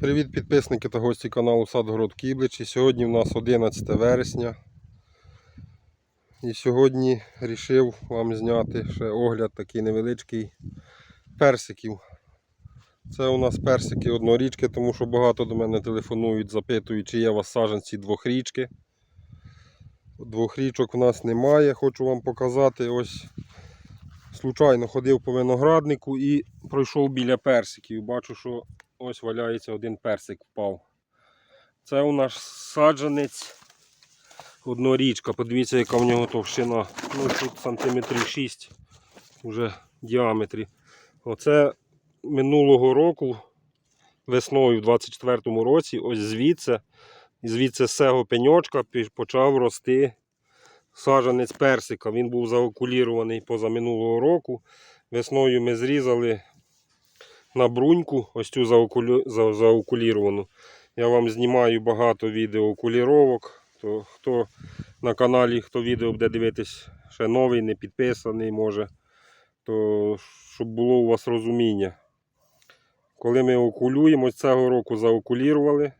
Привіт підписники та гості каналу Садгород Кіблич. І Сьогодні в нас 11 вересня. І сьогодні вирішив вам зняти ще огляд такий невеличкий персиків. Це у нас персики однорічки, тому що багато до мене телефонують, запитують, чи є у вас саджанці двохрічки. Двохрічок у нас немає. Хочу вам показати. Ось случайно ходив по винограднику і пройшов біля персиків. Бачу, що ось валяється один персик впав. Це у нас саджанець однорічка. Подивіться, яка в нього товщина. Ну, тут сантиметрів 6 вже діаметрі. Оце минулого року, весною, в 24-му році, ось звідси, звідси з цього пеньочка почав рости саджанець персика. Він був заокулірований поза минулого року. Весною ми зрізали на бруньку, ось цю заокуліровану. Я вам знімаю багато відео окуліровок. То хто на каналі, хто відео буде дивитись ще новий, не підписаний, може, то щоб було у вас розуміння. Коли ми окулюємо, цього року заокулірували.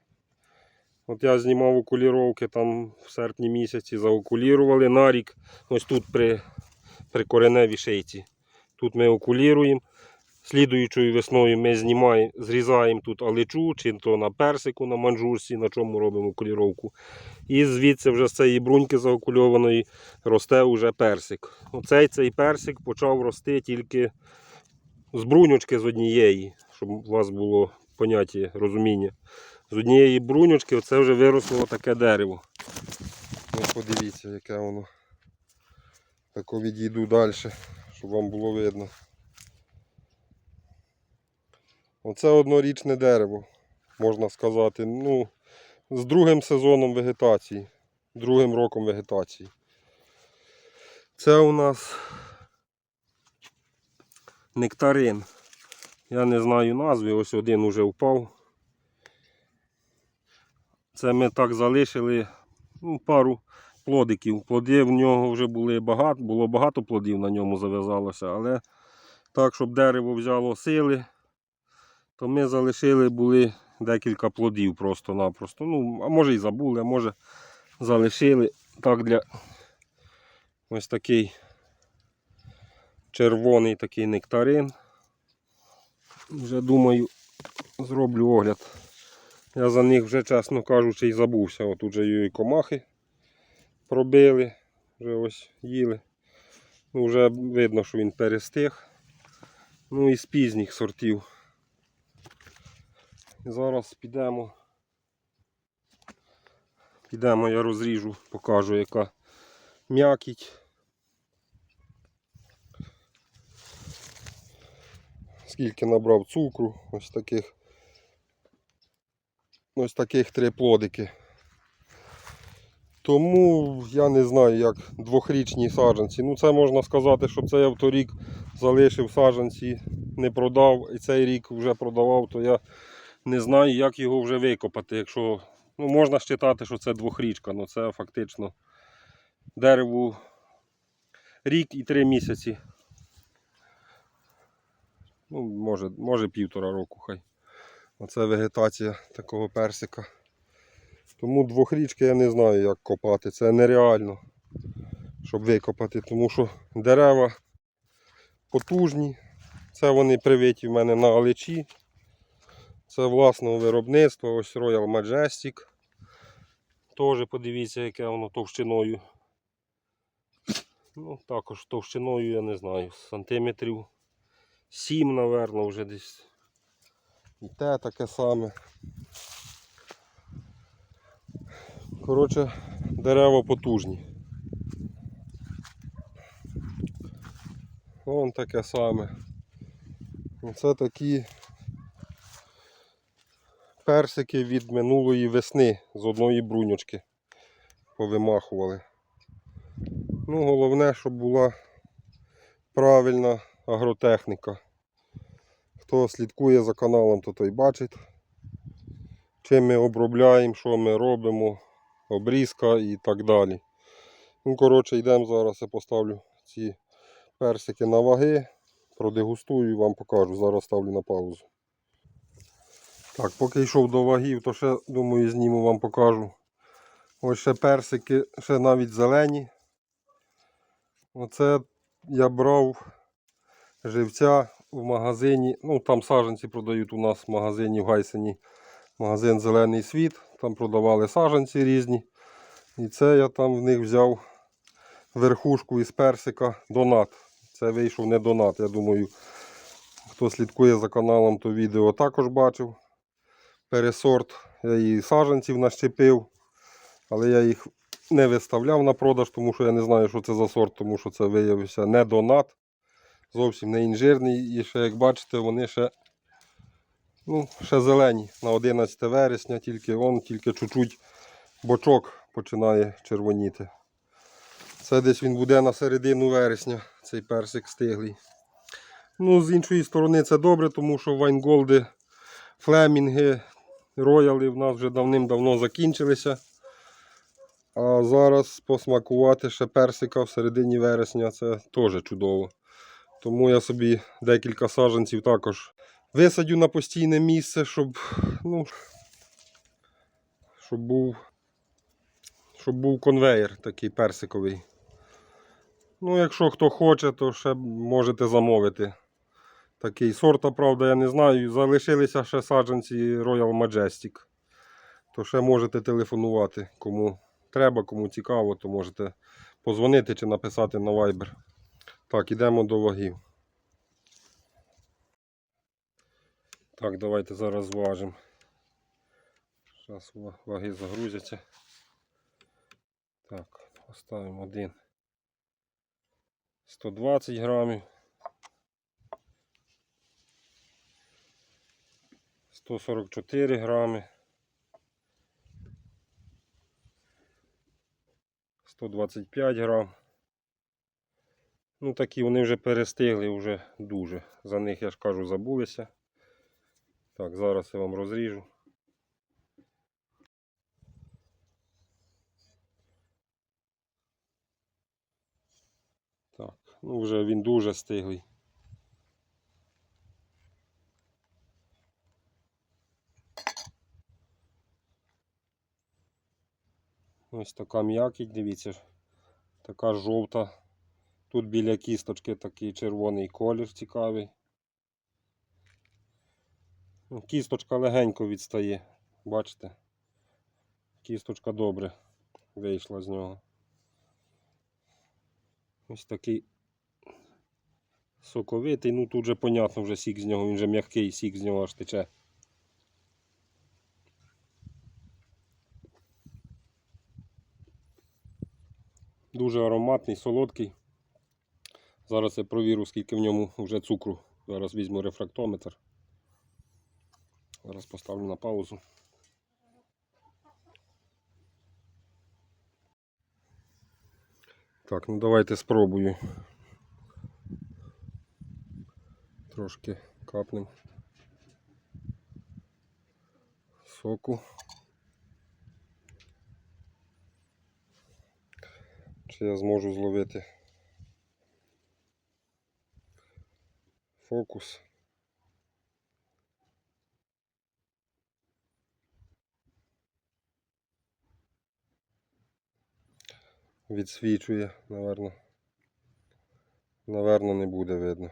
От я знімав окуліровки там в серпні місяці, заокулірували на рік. Ось тут при, при кореневій шийці. Тут ми окуліруємо. Слідуючою весною ми знімаємо, зрізаємо тут алечу, чи то на персику, на манжурсі, на чому робимо окуліровку. І звідси вже з цієї бруньки заокульованої росте вже персик. Оцей цей персик почав рости тільки з бруньочки з однієї, щоб у вас було поняття, розуміння. З однієї бруньочки оце вже виросло таке дерево. Ось подивіться, яке воно. Так відійду далі, щоб вам було видно. Оце однорічне дерево, можна сказати. Ну, з другим сезоном вегетації, другим роком вегетації. Це у нас нектарин. Я не знаю назви, ось один уже впав. Це ми так залишили ну, пару плодиків. Плоди в нього вже були багато, було багато плодів на ньому зав'язалося, але так, щоб дерево взяло сили, то ми залишили були декілька плодів просто-напросто. Ну, а може і забули, а може залишили так для ось такий червоний такий нектарин. Вже думаю, зроблю огляд. Я за них вже, чесно кажучи, і забувся. От тут же і комахи пробили, вже ось їли. Ну, вже видно, що він перестиг. Ну і з пізніх сортів. І зараз підемо. Підемо, я розріжу, покажу, яка м'якіть. Скільки набрав цукру, ось таких ось таких три плодики. Тому я не знаю, як двохрічні саджанці. Ну це можна сказати, що це я в торік залишив саджанці, не продав, і цей рік вже продавав, то я не знаю, як його вже викопати. Якщо ну, можна вважати, що це двохрічка, але це фактично дереву рік і три місяці. Ну, може, може півтора року хай. Оце вегетація такого персика. Тому двохрічки я не знаю, як копати. Це нереально, щоб викопати, тому що дерева потужні. Це вони привиті в мене на алечі. Це власного виробництва. Ось Royal Majestic. Теж подивіться, яке воно товщиною. Ну, також товщиною, я не знаю, сантиметрів 7, напевно, вже десь. І те таке саме. Коротше, дерева потужні. Вон таке саме. Оце такі персики від минулої весни з одної бруньочки повимахували. Ну, головне, щоб була правильна агротехніка. Хто слідкує за каналом, то той бачить, чим ми обробляємо, що ми робимо, обрізка і так далі. Ну, коротше, йдемо зараз, я поставлю ці персики на ваги, продегустую і вам покажу. Зараз ставлю на паузу. Так, поки йшов до вагів, то ще, думаю, зніму вам покажу. Ось ще персики, ще навіть зелені. Оце я брав живця в магазині. Ну, там саджанці продають у нас в магазині в Гайсені. Магазин Зелений світ. Там продавали саджанці різні. І це я там в них взяв верхушку із персика донат. Це вийшов не донат. Я думаю, хто слідкує за каналом, то відео також бачив. Пересорт. Я і саджанців нащепив. Але я їх не виставляв на продаж, тому що я не знаю, що це за сорт, тому що це виявився не донат. Зовсім не інжирний. І ще, як бачите, вони ще, ну, ще зелені на 11 вересня, тільки он, тільки чуть-чуть бочок починає червоніти. Це десь він буде на середину вересня, цей персик стиглий. Ну, з іншої сторони, це добре, тому що вайнголди, флемінги, рояли в нас вже давним-давно закінчилися. А зараз посмакувати ще персика в середині вересня це теж чудово. Тому я собі декілька саджанців також висадю на постійне місце, щоб, ну, щоб був, щоб був конвейер такий персиковий. Ну, якщо хто хоче, то ще можете замовити. Такий сорта, правда, я не знаю. Залишилися ще саджанці Royal Majestic. То ще можете телефонувати, кому треба, кому цікаво, то можете позвонити чи написати на Viber. Так, ідемо до вагів. Так, давайте зараз зважимо. Зараз ваги загрузяться. Так, поставимо один. 120 грамів. 144 грами. 125 грам. Ну такі вони вже перестигли вже дуже. За них, я ж кажу, забулися. Так, зараз я вам розріжу. Так, ну вже він дуже стиглий. Ось така м'якість, дивіться, така жовта. Тут біля кісточки такий червоний колір цікавий. Ну, Кісточка легенько відстає, бачите? Кісточка добре вийшла з нього. Ось такий соковитий, ну тут же понятно вже сік з нього, він же м'який, сік з нього аж тече. Дуже ароматний, солодкий. Зараз я провірю, скільки в ньому вже цукру. Зараз візьму рефрактометр. Зараз поставлю на паузу. Так, ну давайте спробую. Трошки капнем соку. Чи я зможу зловити фокус. Відсвічує, наверно. Наверно, не буде видно.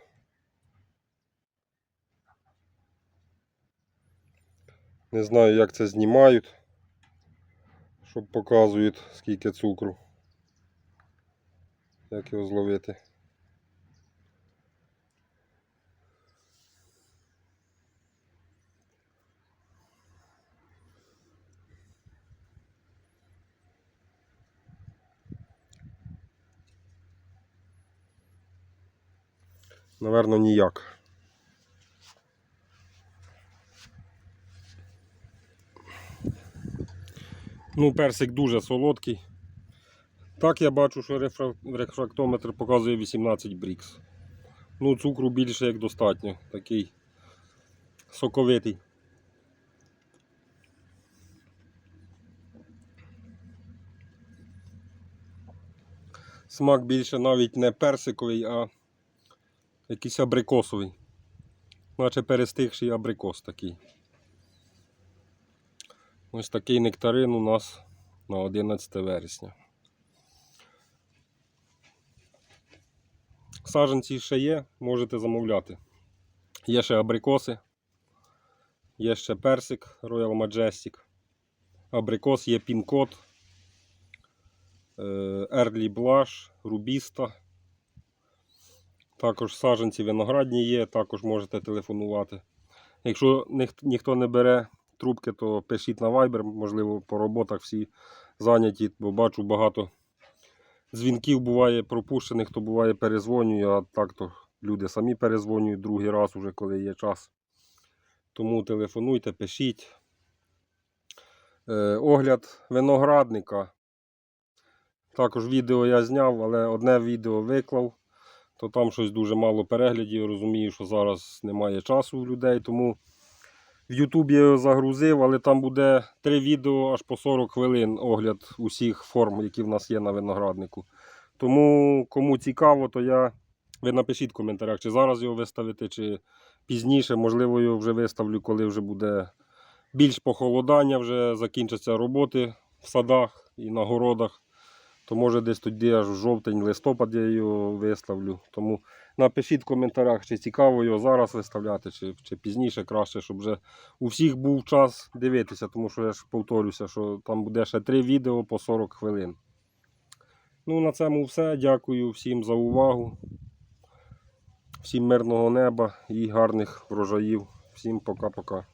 Не знаю, як це знімають, щоб показують, скільки цукру. Як його зловити. Наверно, ніяк. Ну, персик дуже солодкий. Так я бачу, що рефрактометр показує 18 брікс. Ну, цукру більше як достатньо. Такий соковитий. Смак більше навіть не персиковий, а якийсь абрикосовий. Наче перестигший абрикос такий. Ось такий нектарин у нас на 11 вересня. Саженці ще є, можете замовляти. Є ще абрикоси, є ще персик Royal Majestic. Абрикос є пін-код, е, Early Blush, Рубіста. Також саженці виноградні є, також можете телефонувати. Якщо ніх- ніхто не бере трубки, то пишіть на Viber, можливо, по роботах всі зайняті, бо бачу багато дзвінків буває пропущених, то буває перезвонюю, а так то люди самі перезвонюють другий раз, уже коли є час. Тому телефонуйте, пишіть. Е, огляд виноградника. Також відео я зняв, але одне відео виклав, то там щось дуже мало переглядів. Розумію, що зараз немає часу у людей, тому в Ютубі я загрузив, але там буде три відео аж по 40 хвилин огляд усіх форм, які в нас є на винограднику. Тому кому цікаво, то я. Ви напишіть в коментарях, чи зараз його виставити, чи пізніше. Можливо, його вже виставлю, коли вже буде більш похолодання, вже закінчаться роботи в садах і на городах. То може десь тоді аж в жовтень, листопад я його виставлю. Тому напишіть в коментарях, чи цікаво його зараз виставляти, чи, чи пізніше краще, щоб вже у всіх був час дивитися, тому що я ж повторюся, що там буде ще три відео по 40 хвилин. Ну, на цьому все. Дякую всім за увагу. Всім мирного неба і гарних врожаїв. Всім пока-пока.